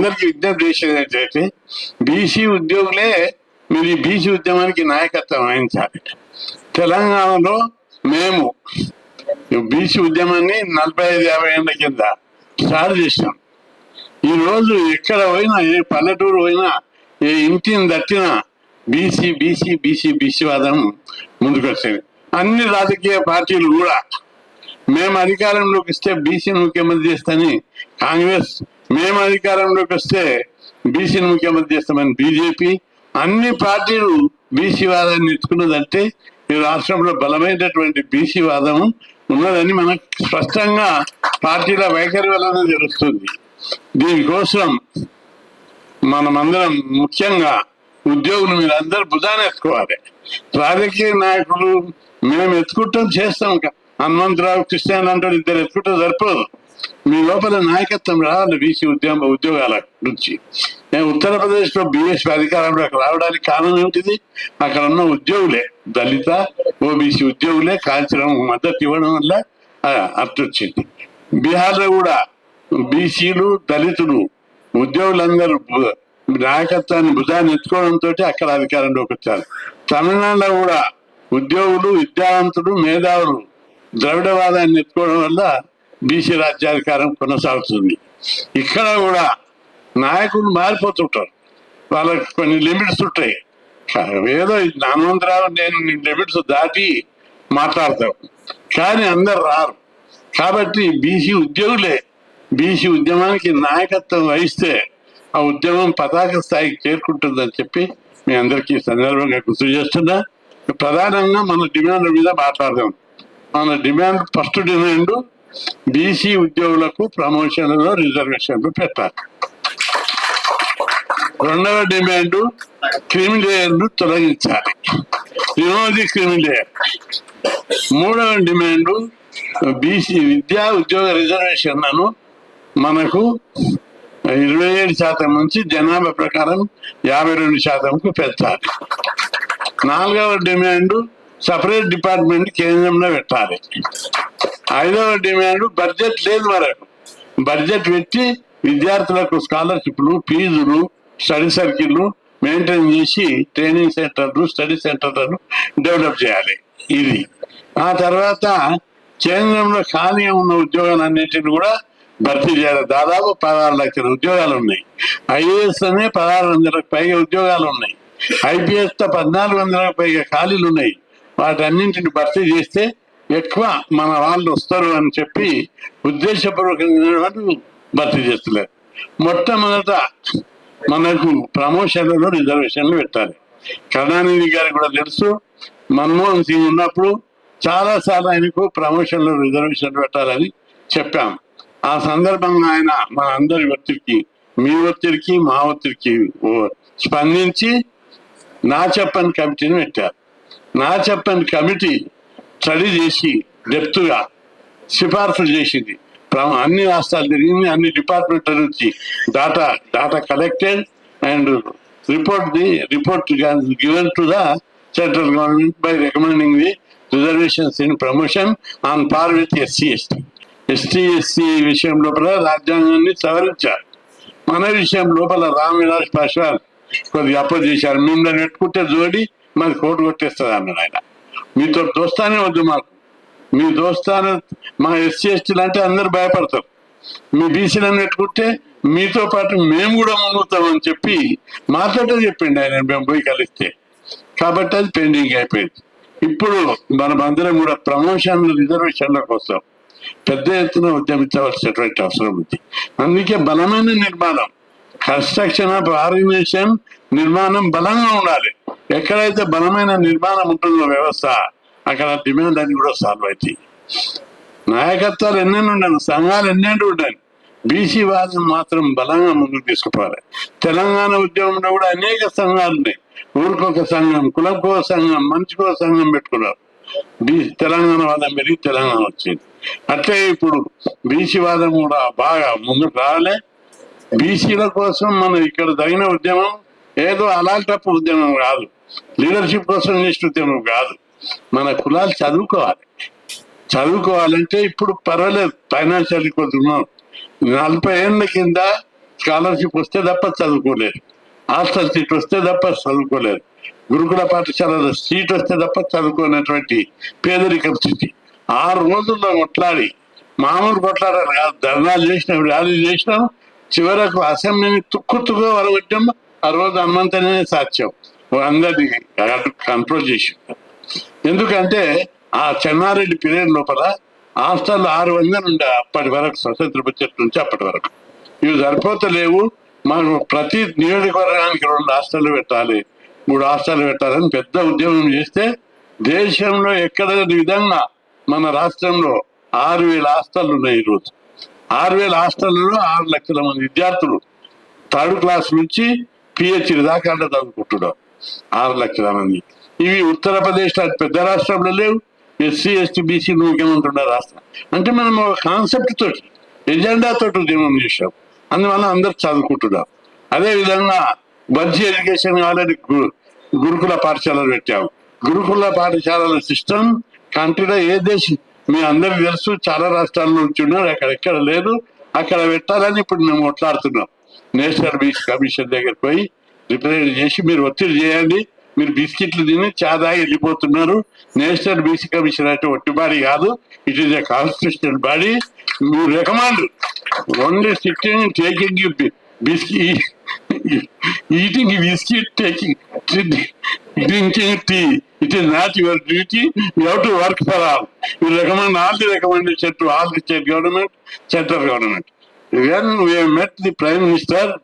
అందరికి విజ్ఞప్తి చేసేది ఏంటంటే బీసీ ఉద్యోగులే మీరు ఈ బీసీ ఉద్యమానికి నాయకత్వం వహించాలి తెలంగాణలో మేము బీసీ ఉద్యమాన్ని నలభై ఐదు యాభై ఏళ్ళ కింద స్టార్ట్ చేసాం ఈరోజు ఎక్కడ పోయినా ఏ పల్లెటూరు పోయినా ఏ ఇంటిని దట్టినా బీసీ బీసీ బీసీ బీసీ వాదం ముందుకొచ్చింది. అన్ని రాజకీయ పార్టీలు కూడా మేము అధికారంలోకి ఇస్తే బీసీని ముఖ్యమంత్రి చేస్తామని కాంగ్రెస్ మేము అధికారంలోకి వస్తే బీసీని ముఖ్యమంత్రి చేస్తామని బీజేపీ అన్ని పార్టీలు బీసీ వాదాన్ని ఎత్తుకున్నదంటే ఈ రాష్ట్రంలో బలమైనటువంటి బీసీ వాదము ఉన్నదని మనకు స్పష్టంగా పార్టీల వైఖరి వలన తెలుస్తుంది. దీనికోసం మనమందరం ముఖ్యంగా ఉద్యోగులు మీరు అందరు భుజాన్ని ఎత్తుకోవాలి. రాజకీయ నాయకులు మేము ఎత్తుకుంటాం చేస్తాం. హనుమంతరావు కృష్ణ అంటారు ఇద్దరు ఎత్తుకుంటే సరిపోదు. మీ లోపల నాయకత్వం రావాలి బీసీ ఉద్యమ ఉద్యోగాల నుంచి. నేను ఉత్తరప్రదేశ్లో బీఎస్పీ అధికారంలోకి రావడానికి కారణం ఏమిటిది? అక్కడ ఉన్న ఉద్యోగులే దళిత ఓబీసీ ఉద్యోగులే కాల్చడం మద్దతు ఇవ్వడం వల్ల ఆ, అట్టొచ్చింది. బీహార్లో కూడా బీసీలు దళితులు ఉద్యోగులందరూ నాయకత్వాన్ని భుజాన్ని ఎత్తుకోవడంతో అక్కడ అధికారంలోకి వచ్చారు. తమిళనాడులో కూడా ఉద్యోగులు విద్యావంతులు మేధావులు ద్రవిడవాదాన్ని ఎత్తుకోవడం వల్ల బీసీ రాజ్యాధికారం కొనసాగుతుంది. ఇక్కడ కూడా నాయకులు మారిపోతుంటారు. వాళ్ళకి కొన్ని లిమిట్స్ ఉంటాయి. ఏదో హనుమంతరావు నేను లిమిట్స్ దాటి మాట్లాడతాం. కానీ అందరు రారు. కాబట్టి బీసీ ఉద్యోగులే బీసీ ఉద్యమానికి నాయకత్వం వహిస్తే ఆ ఉద్యమం పతాక స్థాయికి చేరుకుంటుందని చెప్పి మీ అందరికీ సందర్భంగా గుర్తు చేస్తున్నా. ప్రధానంగా మన డిమాండ్ మీద మాట్లాడదాం. మన డిమాండ్ ఫస్ట్ డిమాండ్ బీసీ ఉద్యోగులకు ప్రమోషన్లలో రిజర్వేషన్లు పెట్టాలి. రెండవ డిమాండ్ క్రిమిలేయర్ను తొలగించాలి. వినోది క్రిమిలేయర్ మూడవ డిమాండ్ బీసీ విద్యా ఉద్యోగ రిజర్వేషన్లను మనకు ఇరవై ఏడు శాతం నుంచి జనాభా ప్రకారం యాభై రెండు శాతంకు పెంచాలి. నాలుగవ డిమాండ్ సపరేట్ డిపార్ట్మెంట్ కేంద్రంలో పెట్టాలి. ఐదవ డిమాండ్ బడ్జెట్ లేదు వరకు. బడ్జెట్ పెట్టి విద్యార్థులకు స్కాలర్షిప్లు ఫీజులు స్టడీ సర్కిళ్ళు మెయింటైన్ చేసి ట్రైనింగ్ సెంటర్లు స్టడీ సెంటర్లను డెవలప్ చేయాలి. ఇది. ఆ తర్వాత కేంద్రంలో ఖాళీ ఉన్న ఉద్యోగాలు అన్నింటిని కూడా భర్తీ చేయాలి. దాదాపు పదహారు లక్షల ఉద్యోగాలు ఉన్నాయి. ఐఏఎస్ అనే పదహారు వందలకు పైగా ఉద్యోగాలు ఉన్నాయి. ఐపీఎస్తో పద్నాలుగు వందలకు పైగా ఖాళీలు ఉన్నాయి. వాటన్నింటిని భర్తీ చేస్తే ఎక్కువ మన వాళ్ళు వస్తారు అని చెప్పి ఉద్దేశపూర్వకంగా భర్తీ చేస్తున్నారు మొట్టమొదట మనకు ప్రమోషన్లలో రిజర్వేషన్లు పెట్టాలి. కరుణానిధి గారికి కూడా తెలుసు మన్మోహన్ సింగ్ ఉన్నప్పుడు చాలా సార్లు ఆయనకు ప్రమోషన్లో రిజర్వేషన్ పెట్టాలని చెప్పాం. ఆ సందర్భంగా ఆయన మా అందరి ఒత్తిడికి మీ ఒత్తిడికి మా ఒత్తిడికి ఓ- స్పందించి నా చెప్పని కమిటీని పెట్టారు. నా చెప్పని కమిటీ స్టడీ చేసి డెప్త్గా సిఫార్సులు చేసింది. అన్ని రాష్ట్రాలు తిరిగింది అన్ని డిపార్ట్మెంట్ల నుంచి data data collected and report the report given to the central government by recommending the reservations in promotion on par with SC ST ST SC విషయం లోపల రాజ్యాంగాన్ని సవరించారు. మన విషయం లోపల రామ్ విలాస్ పాస్వాన్ కొద్దిగా అప్పో చేశారు. మిమ్మల్ని పెట్టుకుంటే జోడి మరి కోటు కొట్టేస్తుంది అన్నాడు ఆయన. మీతో దోస్తానే వద్దు మాకు. మీ దోస్తాన మా ఎస్సీ ఎస్టీలు అంటే అందరు భయపడతారు. మీ బీసీలను పెట్టుకుంటే మీతో పాటు మేము కూడా మునుగుతామని చెప్పి మాతోటే చెప్పిండి ఆయన మేము పోయి కలిస్తే. కాబట్టి అది పెండింగ్ అయిపోయింది. ఇప్పుడు మనం అందరం కూడా ప్రమోషన్లు రిజర్వేషన్లోకి వస్తాం పెద్ద ఎత్తున ఉద్యమించవలసినటువంటి అవసరం ఉంది. అందుకే బలమైన నిర్మాణం. కన్స్ట్రక్షన్ ఆఫ్ ఆర్గనైజేషన్ నిర్మాణం బలంగా ఉండాలి. ఎక్కడైతే బలమైన నిర్మాణం ఉంటుందో వ్యవస్థ అక్కడ డిమాండ్ అని కూడా సాల్వ్ అవుతాయి. నాయకత్వాలు ఎన్నెన్ని ఉండాలి సంఘాలు ఎన్నెండు ఉండాలి బీసీ వాదం మాత్రం బలంగా ముందుకు తీసుకుపోవాలి. తెలంగాణ ఉద్యమంలో కూడా అనేక సంఘాలు ఉన్నాయి. ఊరికొక సంఘం కులంకో సంఘం మనిషికో సంఘం పెట్టుకున్నారు. బీ తెలంగాణ వాదం పెరిగి తెలంగాణ వచ్చింది. అట్లే ఇప్పుడు బీసీ వాదం కూడా బాగా ముందుకు రావాలి. బీసీల కోసం మనం ఇక్కడ తగిన ఉద్యమం ఏదో అలాంటప్పుడు ఉద్యమం కాదు. లీడర్షిప్ కోసం చేసిన ఉద్యమం కాదు. మన కులాలు చదువుకోవాలి. చదువుకోవాలంటే ఇప్పుడు పర్వాలేదు. ఫైనాన్షియల్ కొద్దిగా నలభై ఏళ్ళ కింద స్కాలర్షిప్ వస్తే తప్ప చదువుకోలేరు హాస్టల్ సీట్ వస్తే తప్ప చదువుకోలేరు గురుకుల పాఠశాలలో సీట్ వస్తే తప్ప చదువుకునేటువంటి పేదరికం స్థితి. ఆరు రోజుల్లో కొట్లాడి మామూలు కొట్లాడాలి కాదు. ధర్నాలు చేసినాం ర్యాలీలు చేసినాం చివరకు అసెంబ్లీని తుక్కు తుక్కు ఆ రోజు హనుమంతనే సాధ్యం అందరినీ కంట్రోల్ చేసి. ఎందుకంటే ఆ చెన్నారెడ్డి పీరియడ్ లోపల హాస్టల్ ఆరు వందలు ఉండే అప్పటి వరకు స్వతంత్ర బడ్జెట్ నుంచి అప్పటి వరకు. ఇవి సరిపోతలేవు. మనం ప్రతి నియోజకవర్గానికి రెండు హాస్టల్ పెట్టాలి. మూడు హాస్టల్ పెట్టాలని పెద్ద ఉద్యమం చేస్తే దేశంలో ఎక్కడ విధంగా మన రాష్ట్రంలో ఆరు వేల హాస్టల్ ఉన్నాయి ఈరోజు. ఆరు వేల హాస్టల్లో ఆరు లక్షల మంది విద్యార్థులు థర్డ్ క్లాస్ నుంచి పిహెచ్డి దాకా చదువుకుంటున్నాం ఆరు లక్షల మంది. ఇవి ఉత్తరప్రదేశ్ లాంటి పెద్ద రాష్ట్రంలో లేవు. ఎస్సీ ఎస్టీ బీసీ ముఖ్యమంత్రి రాష్ట్రం. అంటే మనం ఒక కాన్సెప్ట్ తోటి ఎజెండా తోటి ఉద్యమం చేసాం అందువల్ల అందరు చదువుకుంటున్నాం అదే విధంగా మంచి ఎడ్యుకేషన్ కావాలని గు- గురుకుల పాఠశాలలు పెట్టాము గురుకుల పాఠశాలల సిస్టమ్ కంట్రీలో ఏ దేశం మీ అందరికి తెలుసు చాలా రాష్ట్రాల నుంచి ఉన్నారు అక్కడ ఎక్కడ లేదు అక్కడ పెట్టాలని ఇప్పుడు మేము కొట్లాడుతున్నాం నేషనల్ బీచ్ కమిషన్ దగ్గరికి పోయి రిప్రజెంట్ చేసి మీరు ఒత్తిడి చేయండి మీరు బిస్కెట్లు తిని చాదా వెళ్ళిపోతున్నారు. నేషనల్ బీసీ కమిషన్ అంటే ఒట్టి బాడీ కాదు it is a constitutional body మీరు recommend only sitting taking biscuit eating biscuit, taking, drinking tea. It is not your duty. You have to work for all. We recommend all the recommendation to all the state government, central government. When we met the Prime Minister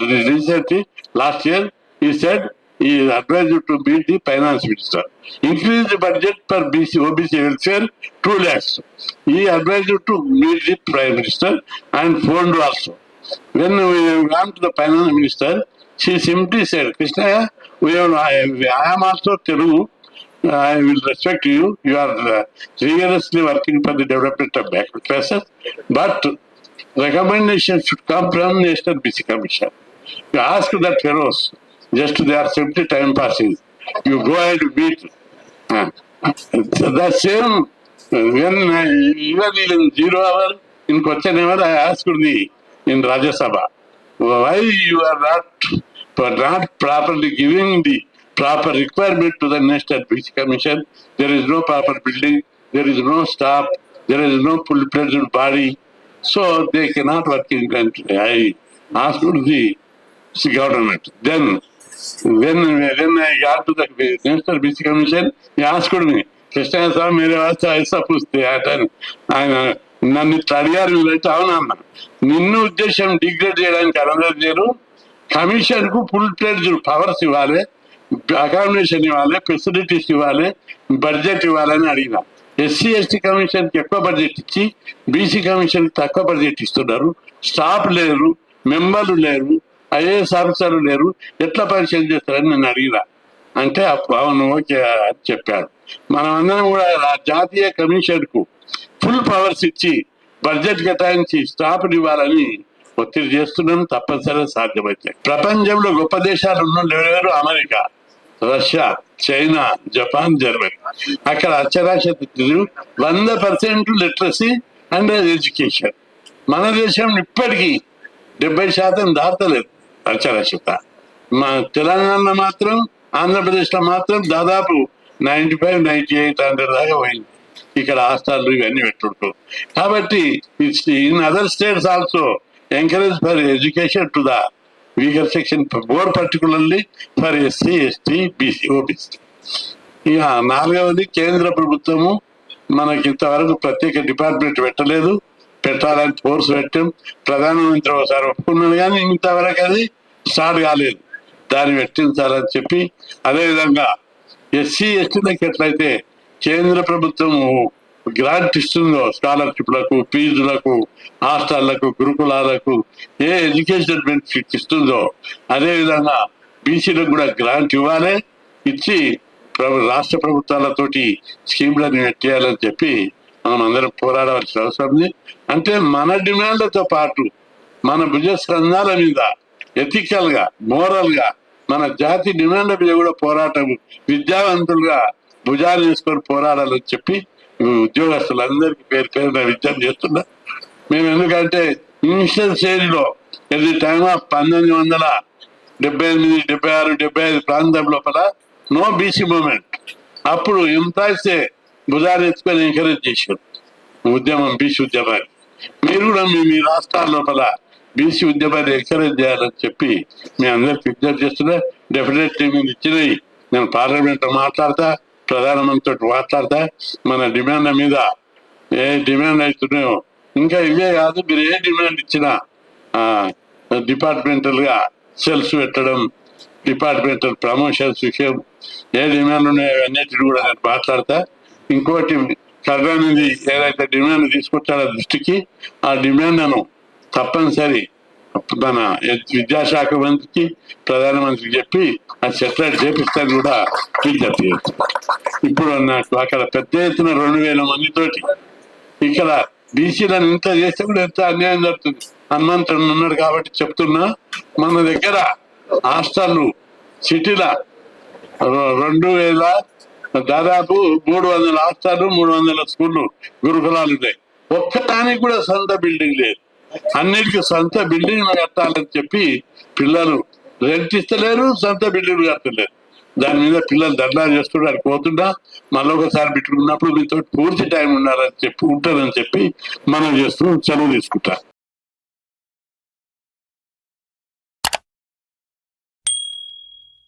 recently, last year, he said he is advised to be the Finance Minister. Increase the budget per BC, OBC welfare 2 lakhs. He advised to meet the Prime Minister and phone also when we went to the finance minister she simply said krishna we have, I, am also telugu I will respect you. You are uh, rigorously working for the development of backward classes, but recommendation should come from National BC Commission. You ask that fellows, just they are simply time passing. You go ahead and meet. Uh, the same, when I, even in zero hour, in question hour, I asked the in Rajya Sabha. Why you are not, not properly giving the proper requirement to the National Beach Commission? There is no proper building, there is no staff, there is no full-fledged body, so they cannot work in country. I asked the government. Then, when, when I got to the National Beach Commission, he asked me, Krishna sahib I वास्ते ऐसा पूछते हैं నన్ను ఇట్లా అడిగారు వీళ్ళైతే అవునన్నా నిన్ను ఉద్దేశం డిగ్రేడ్ చేయడానికి అనలేదు నేను. కమిషన్కు ఫుల్ ప్లేజ్ పవర్స్ ఇవ్వాలి అకామిడేషన్ ఇవ్వాలి ఫెసిలిటీస్ ఇవ్వాలి బడ్జెట్ ఇవ్వాలని అడిగిన. ఎస్సీ ఎస్టీ కమిషన్కి ఎక్కువ బడ్జెట్ ఇచ్చి బీసీ కమిషన్ తక్కువ బడ్జెట్ ఇస్తున్నారు. స్టాఫ్ లేరు మెంబర్లు లేరు ఐఏఎస్ ఆఫీసర్లు లేరు. ఎట్లా పరిశీలన చేస్తారని నేను అడిగిన. అంటే అవును ఓకే అని చెప్పాడు మనం అందరం కూడా జాతీయ కమిషన్కు ఫుల్ పవర్స్ ఇచ్చి బడ్జెట్ కేటాయించి స్టాఫ్ ఇవ్వాలని ఒత్తిడి చేస్తున్నాం తప్పనిసరిగా సాధ్యమైతే. ప్రపంచంలో గొప్ప దేశాలు ఉన్న ఎవరెవరు? America Russia China Japan Germany. అక్కడ అక్షరాస్యతలు వంద పర్సెంట్ లిటరసీ అండ్ ఎడ్యుకేషన్. మన దేశం ఇప్పటికీ డెబ్బై శాతం దాటలేదు అక్షరాస్యత. మా తెలంగాణలో మాత్రం ఆంధ్రప్రదేశ్లో మాత్రం దాదాపు ninety five ninety eight hundred దాకా పోయింది. ఇక్కడ హాస్టల్ ఇవన్నీ పెట్టుకుంటూ కాబట్టి in other states also encourage for education to the weaker section more particularly for SC ST BC OBC. ఇక నాలుగవది కేంద్ర ప్రభుత్వము మనకి ఇంతవరకు ప్రత్యేక డిపార్ట్మెంట్ పెట్టలేదు. పెట్టాలని ఫోర్స్ పెట్టాం. ప్రధానమంత్రి ఒకసారి ఒప్పుకున్నాడు కానీ ఇంతవరకు అది స్టార్ట్ కాలేదు. దాన్ని పెట్టించాలని చెప్పి అదేవిధంగా ఎస్సీ ఎస్టీలకు ఎట్లయితే కేంద్ర ప్రభుత్వం గ్రాంట్ ఇస్తుందో స్కాలర్షిప్లకు ఫీజులకు హాస్టళ్ళకు గురుకులాలకు ఏ ఎడ్యుకేషన్ బెనిఫిట్ ఇస్తుందో అదేవిధంగా బీసీలకు కూడా గ్రాంట్ ఇవ్వాలి ఇచ్చి ప్రభు రాష్ట్ర ప్రభుత్వాలతోటి స్కీమ్లను పెట్టేయాలని చెప్పి మనం అందరం పోరాడవలసిన అవసరం ఉంది. అంటే మన డిమాండ్లతో పాటు మన భుజస్కంధాల మీద ఎథికల్గా మోరల్గా మన జాతి డిమాండ్ల మీద కూడా పోరాటం విద్యావంతులుగా భుజాలు వేసుకొని పోరాడాలని చెప్పి ఉద్యోగస్తులందరికీ పేరు పేరున విజ్ఞప్తి చేస్తున్నా. మేము ఎందుకంటే ఇన్షియల్ స్టేజ్లో ఎట్ ది టైమ్ ఆఫ్ పంతొమ్మిది వందల డెబ్బై ఎనిమిది డెబ్బై ఆరు డెబ్బై ఐదు ప్రాంతం లోపల నో బీసీ మూమెంట్ అప్పుడు ఎంప్లాయీస్ భుజాలు ఎత్తుకొని ఎంకరేజ్ చేశారు. ఉద్యమం బీసీ ఉద్యమాన్ని. మీరు కూడా మీ మీ రాష్ట్రాల లోపల బీసీ ఉద్యమాన్ని ఎంకరేజ్ చేయాలని చెప్పి మీ అందరికి విజ్ఞప్తి చేస్తున్నా. డెఫినెట్లీ మీరు ఇచ్చినవి నేను పార్లమెంట్లో మాట్లాడతా. ప్రధానమంత్రి మాట్లాడతా మన డిమాండ్ల మీద ఏ డిమాండ్ అవుతున్నాయో ఇంకా ఇవే కాదు మీరు ఏ డిమాండ్ ఇచ్చినా డిపార్ట్మెంటల్గా సెల్స్ పెట్టడం డిపార్ట్మెంటల్ ప్రమోషన్స్ విషయం ఏ డిమాండ్ ఉన్నాయో అన్నిటిని కూడా నేను మాట్లాడతా ఇంకోటి కరుణానిధి ఏదైతే డిమాండ్ తీసుకొచ్చాడో దృష్టికి ఆ డిమాండ్ను తప్పనిసరి మన విద్యాశాఖ మంత్రికి ప్రధానమంత్రికి చెప్పి అది సెటిలైట్ చేపిస్తాను కూడా విజ్ఞప్తి ఇప్పుడు నాకు అక్కడ పెద్ద ఎత్తున రెండు వేల మందితోటి ఇక్కడ బీసీలను ఇంత చేస్తే కూడా ఎంత అన్యాయం జరుగుతుంది? హనుమంతుడు ఉన్నాడు కాబట్టి చెప్తున్నా మన దగ్గర హాస్టల్లు సిటీల రెండు వేల దాదాపు మూడు వందల హాస్టల్ మూడు వందల స్కూళ్ళు గురుకులాలు ఉన్నాయి. ఒక్కదానికి కూడా సొంత బిల్డింగ్ లేదు. అన్నిటికీ సొంత బిల్డింగ్ కట్టాలని చెప్పి పిల్లలు రెంట్ ఇస్తలేరు సొంత బిల్డింగ్ కట్టలేరు. దాని మీద పిల్లలు దండాలు చేస్తుంటే అది పోతుండా మళ్ళీ ఒకసారి పెట్టుకున్నప్పుడు మీతో పూర్తి టైం ఉన్నారని చెప్పి ఉంటారని చెప్పి మనం చేస్తూ సెలవు తీసుకుంటాం.